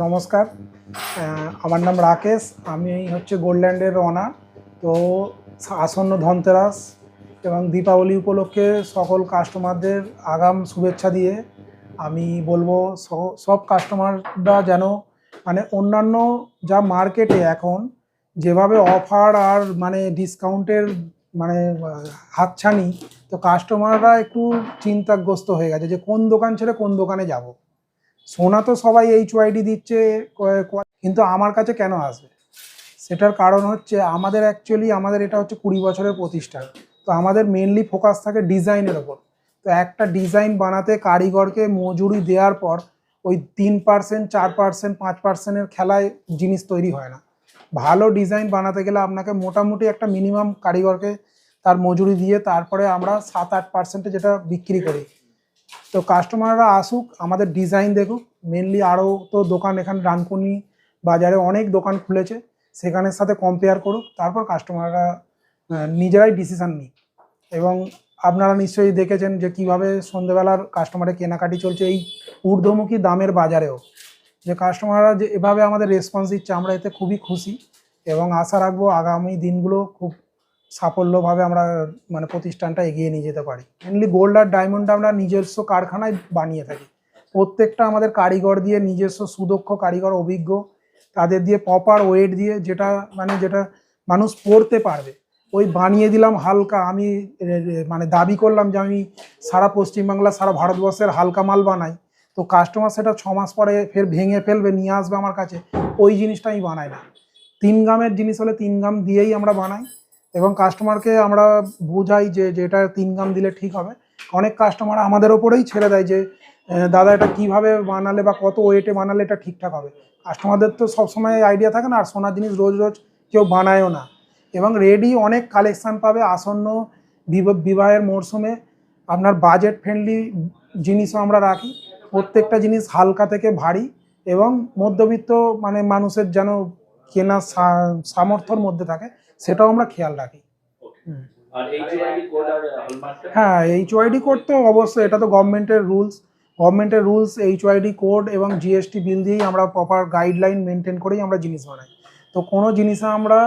নমস্কার। আমার নাম রাকেশ, আমি হচ্ছে গোল্ডল্যান্ডের অনার। তো আসন্ন ধনতেরাস এবং দীপাবলি উপলক্ষে সকল কাস্টমারদের আগাম শুভেচ্ছা দিয়ে আমি বলব সব কাস্টমাররা যেন মানে অন্যান্য যা মার্কেটে এখন, যেভাবে অফার আর মানে ডিসকাউন্টের মানে হাতছানি, তো কাস্টমাররা একটু চিন্তাগ্রস্ত হয়ে গেছে যে কোন দোকান ছেড়ে কোন দোকানে যাব। সোনা তো সবাই এইচ ওয়াইডি দিচ্ছে কিন্তু আমার কাছে কেন আসবে? সেটার কারণ হচ্ছে আমাদের অ্যাকচুয়ালি আমাদের এটা হচ্ছে কুড়ি বছরের প্রতিষ্ঠান। তো আমাদের মেনলি ফোকাস থাকে ডিজাইনের ওপর। তো একটা ডিজাইন বানাতে কারিগরকে মজুরি দেওয়ার পর ওই তিন পার্সেন্ট চার পার্সেন্ট পাঁচ পার্সেন্টের খেলায় জিনিস তৈরি হয় না। ভালো ডিজাইন বানাতে গেলে আপনাকে মোটামুটি একটা মিনিমাম কারিগরকে তার মজুরি দিয়ে তারপরে আমরা সাত, আট পার্সেন্টে যেটা বিক্রি করি তো কাস্টমাররা আসুক, আমাদের ডিজাইন দেখুক মেনলি আরও তো দোকান এখানে রানকুনি বাজারে অনেক দোকান খুলেছে, সেখানের সাথে কম্পেয়ার করুক, তারপর কাস্টমাররা নিজেরাই ডিসিশান নিক। এবং আপনারা নিশ্চয়ই দেখেছেন যে কীভাবে সন্ধেবেলার কাস্টমারের কেনাকাটি চলছে এই ঊর্ধ্বমুখী দামের বাজারেও। যে কাস্টমাররা যে এভাবে আমাদের রেসপন্স দিচ্ছে, আমরা এতে খুবই খুশি এবং আশা রাখব আগামী দিনগুলো খুব সাফল্যভাবে আমরা মানে প্রতিষ্ঠানটা এগিয়ে নিয়ে যেতে পারি। মেনলি গোল্ড আর ডায়মন্ড আমরা নিজস্ব কারখানায় বানিয়ে থাকি। প্রত্যেকটা আমাদের কারিগর দিয়ে নিজস্ব সুদক্ষ কারিগর, অভিজ্ঞ, তাদের দিয়ে প্রপার ওয়েট দিয়ে যেটা মানে যেটা মানুষ পড়তে পারবে। ওই বানিয়ে দিলাম হালকা, আমি মানে দাবি করলাম যে আমি সারা পশ্চিমবাংলা, সারা ভারতবর্ষের হালকা মাল বানাই। তো কাস্টমার সেটা ছ মাস পরে ফের ভেঙে ফেলবে, নিয়ে আসবে আমার কাছে। ওই জিনিসটা আমি বানাই না। তিন গ্রামের জিনিস হলে তিন গ্রাম দিয়েই আমরা বানাই। এবং কাস্টমারকে আমরা বোঝাই যে যেটা তিন গ্রাম দিলে ঠিক হবে। অনেক কাস্টমার আমাদের ওপরেই ছেড়ে দেয় যে দাদা এটা কীভাবে বানালে বা কত ওয়েটে বানালে এটা ঠিকঠাক হবে। কাস্টমারদের তো সবসময় আইডিয়া থাকে না, আর সোনার জিনিস রোজ রোজ কেউ বানায়ও না। এবং রেডি অনেক কালেকশান পাবে আসন্ন বিব- বিবাহের মরশুমে আপনার বাজেট ফ্রেন্ডলি জিনিসও আমরা রাখি। প্রত্যেকটা জিনিস হালকা থেকে ভারী এবং মধ্যবিত্ত মানে মানুষের যেন কেনার সা- সামর্থ্যর মধ্যে থাকে। সেটাও আমরা খেয়াল রাখি। হ্যাঁ এইচ ওয়াইডি কোড তো অবশ্যই এটা তো গভর্নমেন্টের রুলস গভর্নমেন্টের রুলস এইচ ওয়াইডি কোড এবং জিএসটি বিল দিয়েই আমরা প্রপার গাইডলাইন মেনটেন করেই আমরা জিনিস বানাই। তো কোনো জিনিসে আমরা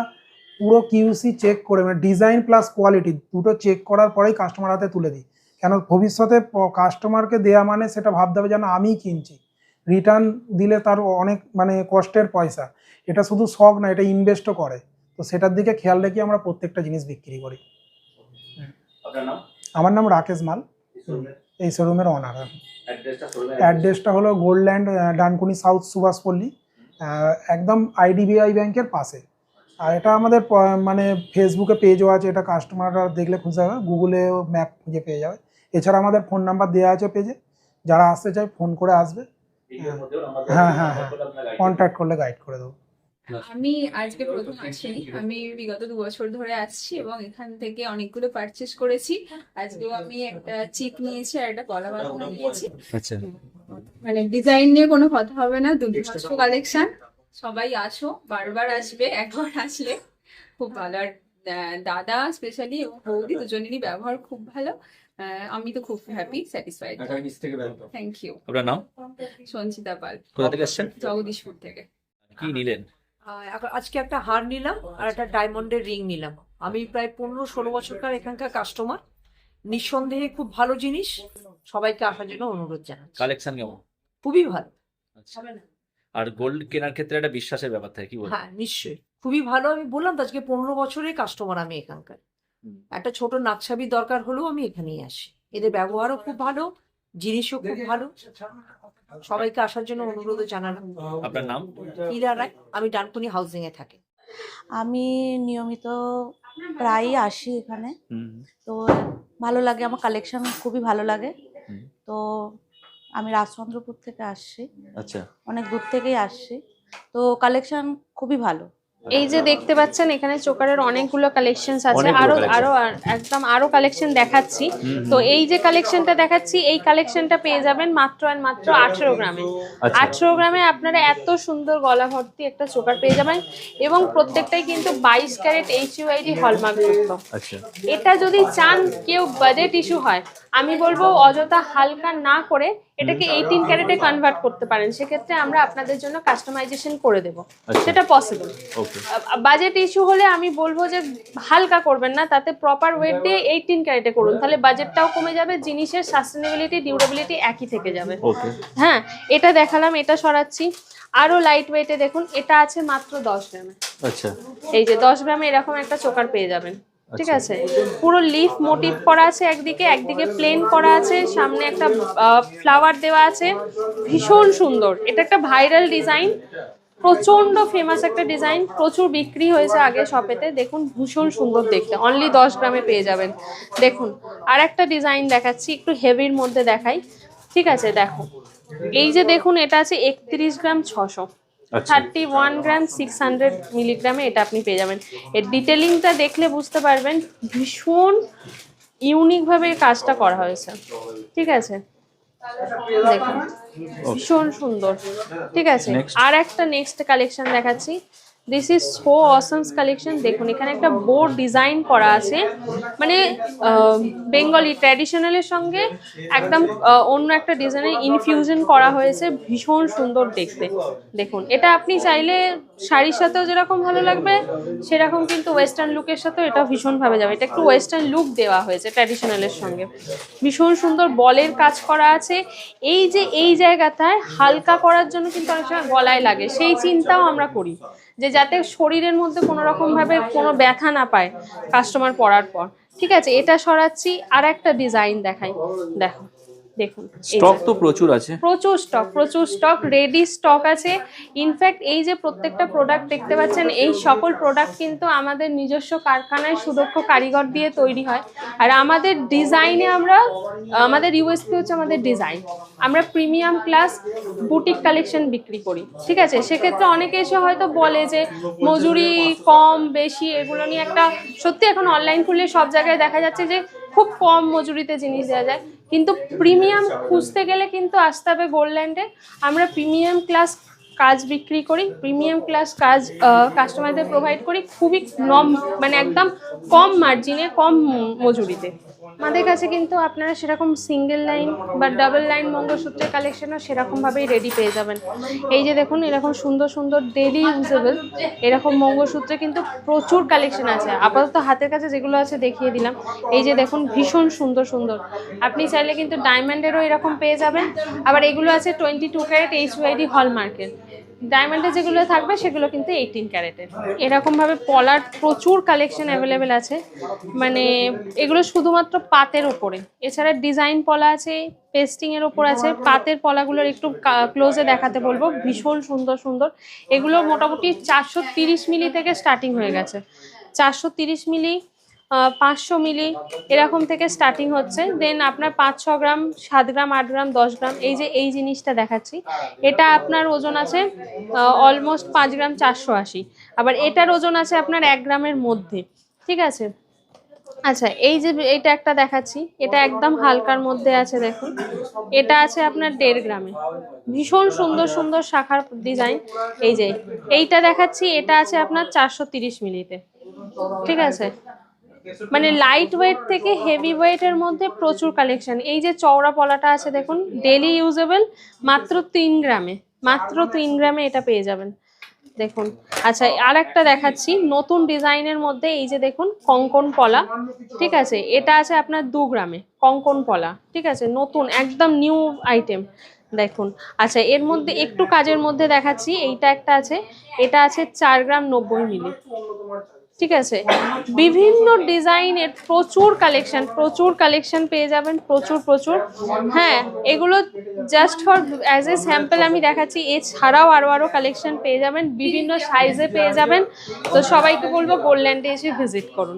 পুরো কিউসি চেক করে মানে ডিজাইন প্লাস কোয়ালিটি দুটো চেক করার পরেই কাস্টমার হাতে তুলে দিই। কেন ভবিষ্যতে কাস্টমারকে দেয়া মানে সেটা ভাবতে হবে যেন আমিই কিনছি। রিটার্ন দিলে তার অনেক মানে কষ্টের পয়সা। এটা শুধু শখ না এটা ইনভেস্টও করে। তো সেটার দিকে খেয়াল রেখে আমরা প্রত্যেকটা জিনিস বিক্রি করি। আমার নাম রাকেশ মাল। এই শোরুমের অনার অ্যাড্রেসটা হলো গোল্ডল্যান্ড ডানকুনি সাউথ সুভাষপল্লী একদম আইডিবিআই ব্যাংকের পাশে। আর এটা আমাদের মানে ফেসবুকে পেজও আছে এটা কাস্টমাররা দেখলে খুঁজে যাবে গুগলেও ম্যাপ খুঁজে পেয়ে যাবে। এছাড়া আমাদের ফোন নাম্বার দেওয়া আছে পেজে যারা আসতে চায় ফোন করে আসবে। হ্যাঁ, হ্যাঁ, হ্যাঁ। কন্ট্যাক্ট করলে গাইড করে দেবো। আমি আজকে প্রথম আসিনি আমি বিগত দু বছর ধরে আসছি এবং এখান থেকে অনেকগুলো পারচেস করেছি। আজকেও আমি একটা চিক নিয়েছি আর একটা কলা বাঁধানো নিয়েছি। আচ্ছা। মানে ডিজাইন নিয়ে কোনো কথা হবে না। দুর্ধর্ষ কালেকশন সবাই আসো বারবার আসবে একবার আসলে। খুব ভালো। আর আহ, দাদা স্পেশালি এবং বৌদি দুজনেরই ব্যবহার খুব ভালো। আহ, আমি তো খুব হ্যাপি স্যাটিসফাইড থ্যাংক ইউ আপনার নাম? সঞ্চিতা পাল। কোথা থেকে এসছেন জগদীশপুর থেকে। কি নিলেন? আজকে একটা হার নিলাম আর একটা ডায়মন্ডের রিং নিলাম। আমি প্রায় পনেরো ষোলো বছরকার এখানকার কাস্টমার নিঃসন্দেহে খুব ভালো জিনিস। সবাইকে আসার জন্য অনুরোধ জানাচ্ছি। কালেকশন কেমন? খুবই ভালো। আচ্ছা। আর গোল্ড কেনার ক্ষেত্রে একটা বিশ্বাসের ব্যাপার থাকে কি বলব? হ্যাঁ নিশ্চয়ই। খুবই ভালো। আমি বললাম তো আজকে পনেরো বছরের কাস্টমার আমি এখানকার। একটা ছোট নাকছাবি দরকার হলেও আমি এখানেই আসি। এদের ব্যবহারও খুব ভালো জিনিসও খুব ভালো। সবাইকে আসার জন্য অনুরোধ জানালাম। আপনার নাম? ইরা রায় আমি ডানকুনি হাউজিং এ থাকি। আমি নিয়মিত প্রায়ই আসি এখানে। তো ভালো লাগে আমার কালেকশন খুবই ভালো লাগে। তো আমি রাজচন্দ্রপুর থেকে আসছি। আচ্ছা। অনেক দূর থেকেই আসছি। তো কালেকশন খুবই ভালো। এই যে দেখতে পাচ্ছেন এখানে চোকারের অনেকগুলো কালেকশন আছে। আরও আরও একদম আরও কালেকশন দেখাচ্ছি। তো এই যে কালেকশনটা দেখাচ্ছি এই কালেকশনটা পেয়ে যাবেন মাত্র আর মাত্র আঠেরো গ্রামে। আচ্ছা। আঠেরো গ্রামে আপনারা এত সুন্দর গলা ভর্তি একটা চোকার পেয়ে যাবেন এবং প্রত্যেকটাই কিন্তু বাইশ ক্যারেট এইচ ইউআইডি হলমার্ক যুক্ত। এটা যদি চান কেউ বাজেট ইস্যু হয় আমি বলব অযথা হালকা না করে এটাকে এইটিন ক্যারেটে কনভার্ট করতে পারেন। সেক্ষেত্রে আমরা আপনাদের জন্য কাস্টমাইজেশন করে দেবো। আচ্ছা। সেটা পসিবল ওকে বাজেট ইস্যু হলে আমি বলব যে হালকা করবেন না তাতে প্রপার ওয়েট দিয়ে এইটিন ক্যারেটে করুন। তাহলে বাজেটটাও কমে যাবে জিনিসের সাস্টেনেবিলিটি ডিউরেবিলিটি একই থেকে যাবে। ওকে হ্যাঁ এটা দেখালাম এটা সরাচ্ছি। আরও লাইট ওয়েটে দেখুন এটা আছে মাত্র দশ গ্রামে। আচ্ছা। এই যে দশ গ্রামে এরকম একটা চোকার পেয়ে যাবেন। ঠিক আছে? পুরো লিফ মোটিভ করা আছে একদিকে একদিকে প্লেন করা আছে সামনে একটা ফ্লাওয়ার দেওয়া আছে। ভীষণ সুন্দর। এটা একটা ভাইরাল ডিজাইন প্রচণ্ড ফেমাস একটা ডিজাইন প্রচুর বিক্রি হয়েছে আগে শপেতে দেখুন ভীষণ সুন্দর দেখতে। অনলি দশ গ্রামে পেয়ে যাবেন। দেখুন আর একটা ডিজাইন দেখাচ্ছি একটু হেভির মধ্যে দেখাই। ঠিক আছে দেখো। এই যে দেখুন এটা আছে একত্রিশ গ্রাম ছশো। আচ্ছা thirty one gram six hundred মিলিগ্রামে এটা আপনি পেয়ে যাবেন। এর ডিটেলিংটা দেখলে বুঝতে পারবেন ভীষণ ইউনিকভাবে কাজটা করা হয়েছে। ঠিক আছে? দেখুন। ভীষণ সুন্দর। ঠিক আছে? আর একটা নেক্সট কালেকশন দেখাচ্ছি। This is so awesome collection দেখুন, এখানে একটা বোর্ড ডিজাইন করা আছে। মানে বেঙ্গলি ট্র্যাডিশনালের সঙ্গে একদম অন্য একটা ডিজাইনের ইনফিউশন করা হয়েছে। ভীষণ সুন্দর দেখতে। দেখুন, এটা আপনি চাইলে শাড়ির সাথেও যেরকম ভালো লাগবে, সেরকম কিন্তু ওয়েস্টার্ন লুকের সাথেও এটা ভীষণভাবে যাবে। এটা একটু ওয়েস্টার্ন লুক দেওয়া হয়েছে ট্র্যাডিশনালের সঙ্গে। ভীষণ সুন্দর বলের কাজ করা আছে। এই যে, এই জায়গাটায় হালকা করার জন্য কিন্তু অনেক সময় গলায় লাগে। সেই চিন্তাও আমরা করি যে যাতে শরীরের মধ্যে কোনো রকম ভাবে কোনো ব্যথা না পায় কাস্টমার পড়ার পর। ঠিক আছে, এটা সরাচ্ছি আর একটা ডিজাইন দেখাই। দেখো। দেখুন। স্টক তো প্রচুর আছে। প্রচুর স্টক প্রচুর স্টক রেডি স্টক আছে। ইনফ্যাক্ট এই যে প্রত্যেকটা প্রোডাক্ট দেখতে পাচ্ছেন এই সকল প্রোডাক্ট কিন্তু আমাদের নিজস্ব কারখানায় সুদক্ষ কারিগর দিয়ে তৈরি হয়। আর আমাদের ডিজাইনে আমরা আমাদের ইউএসপি হচ্ছে আমাদের ডিজাইন আমরা প্রিমিয়াম ক্লাস বুটিক কালেকশন বিক্রি করি ঠিক আছে? সেক্ষেত্রে অনেকে এসে হয়তো বলে যে মজুরি কম বেশি এগুলো নিয়ে একটা সত্যি এখন অনলাইন খুললে সব জায়গায় দেখা যাচ্ছে যে খুব কম মজুরিতে জিনিস দেওয়া যায়। কিন্তু প্রিমিয়াম খুঁজতে গেলে কিন্তু আসতে হবে গোল্ডল্যান্ডে। আমরা প্রিমিয়াম ক্লাস কাজ বিক্রি করি, প্রিমিয়াম ক্লাস কাজ কাস্টমারদের প্রোভাইড করি খুবই নম মানে একদম কম মার্জিনে কম মজুরিতে। আমাদের কাছে কিন্তু আপনারা সেরকম সিঙ্গেল লাইন বা ডাবল লাইন মঙ্গলসূত্রের কালেকশনও সেরকমভাবেই রেডি পেয়ে যাবেন। এই যে দেখুন, এরকম সুন্দর সুন্দর ডেলি ইউজেবল এরকম মঙ্গলসূত্রে কিন্তু প্রচুর কালেকশন আছে। আপাতত হাতের কাছে যেগুলো আছে দেখিয়ে দিলাম। এই যে দেখুন, ভীষণ সুন্দর সুন্দর। আপনি চাইলে কিন্তু ডায়মন্ডেরও এরকম পেয়ে যাবেন। আবার এগুলো আছে twenty two carat H YD হলমার্কের ডায়মন্ডে যেগুলো থাকবে, সেগুলো কিন্তু এইটিন ক্যারেটের এরকমভাবে পলার প্রচুর কালেকশন অ্যাভেলেবেল আছে। মানে এগুলো শুধুমাত্র পাতের ওপরে। এছাড়া ডিজাইন পলা আছে পেস্টিংয়ের ওপর আছে। পাতের পলাগুলোর একটু ক্লোজে দেখাতে বলব। ভীষণ সুন্দর সুন্দর। এগুলো মোটামুটি চারশো মিলি থেকে স্টার্টিং হয়ে গেছে। চারশো মিলি পাঁচশো মিলি এরকম থেকে স্টার্টিং হচ্ছে। দেন আপনার পাঁচ ছ গ্রাম, সাত গ্রাম, আট গ্রাম, দশ গ্রাম, এই যে এই জিনিসটা দেখাচ্ছি। এটা আপনার ওজন আছে অলমোস্ট পাঁচ গ্রাম চারশো আশি। আবার এটার ওজন আছে আপনার এক গ্রামের মধ্যে। ঠিক আছে? আচ্ছা এই যে এটা একটা দেখাচ্ছি। এটা একদম হালকার মধ্যে আছে, দেখুন। এটা আছে আপনার দেড় গ্রামে। ভীষণ সুন্দর সুন্দর শাখার ডিজাইন এই যে, এইটা দেখাচ্ছি, এটা আছে আপনার চারশো তিরিশ মিলিতে। ঠিক আছে? মানে লাইট ওয়েট থেকে হেভি ওয়েটের মধ্যে প্রচুর কালেকশন এই যে চওড়া পলাটা আছে দেখুন ডেলি ইউজেবল মাত্র তিন গ্রামে, মাত্র তিন গ্রামে এটা পেয়ে যাবেন। দেখুন আচ্ছা আর একটা দেখাচ্ছি, নতুন ডিজাইনের মধ্যে এই যে দেখুন, কঙ্কন পলা, ঠিক আছে? এটা আছে আপনার দু গ্রামে, কঙ্কন পলা, ঠিক আছে? নতুন, একদম নিউ আইটেম দেখুন। আচ্ছা এর মধ্যে একটু কাজের মধ্যে দেখাচ্ছি, এইটা একটা আছে, এটা আছে চার গ্রাম নব্বই মিলি। ঠিক আছে? বিভিন্ন ডিজাইনের প্রচুর কালেকশন প্রচুর কালেকশন পেয়ে যাবেন, প্রচুর প্রচুর। হ্যাঁ এগুলো just for as a sample আমি দেখাচ্ছি, এছাড়াও আরও আরও কালেকশন পেয়ে যাবেন, বিভিন্ন সাইজে পেয়ে যাবেন। তো সবাইকে বলব গোল্ডল্যান্ডে এসে ভিজিট করুন।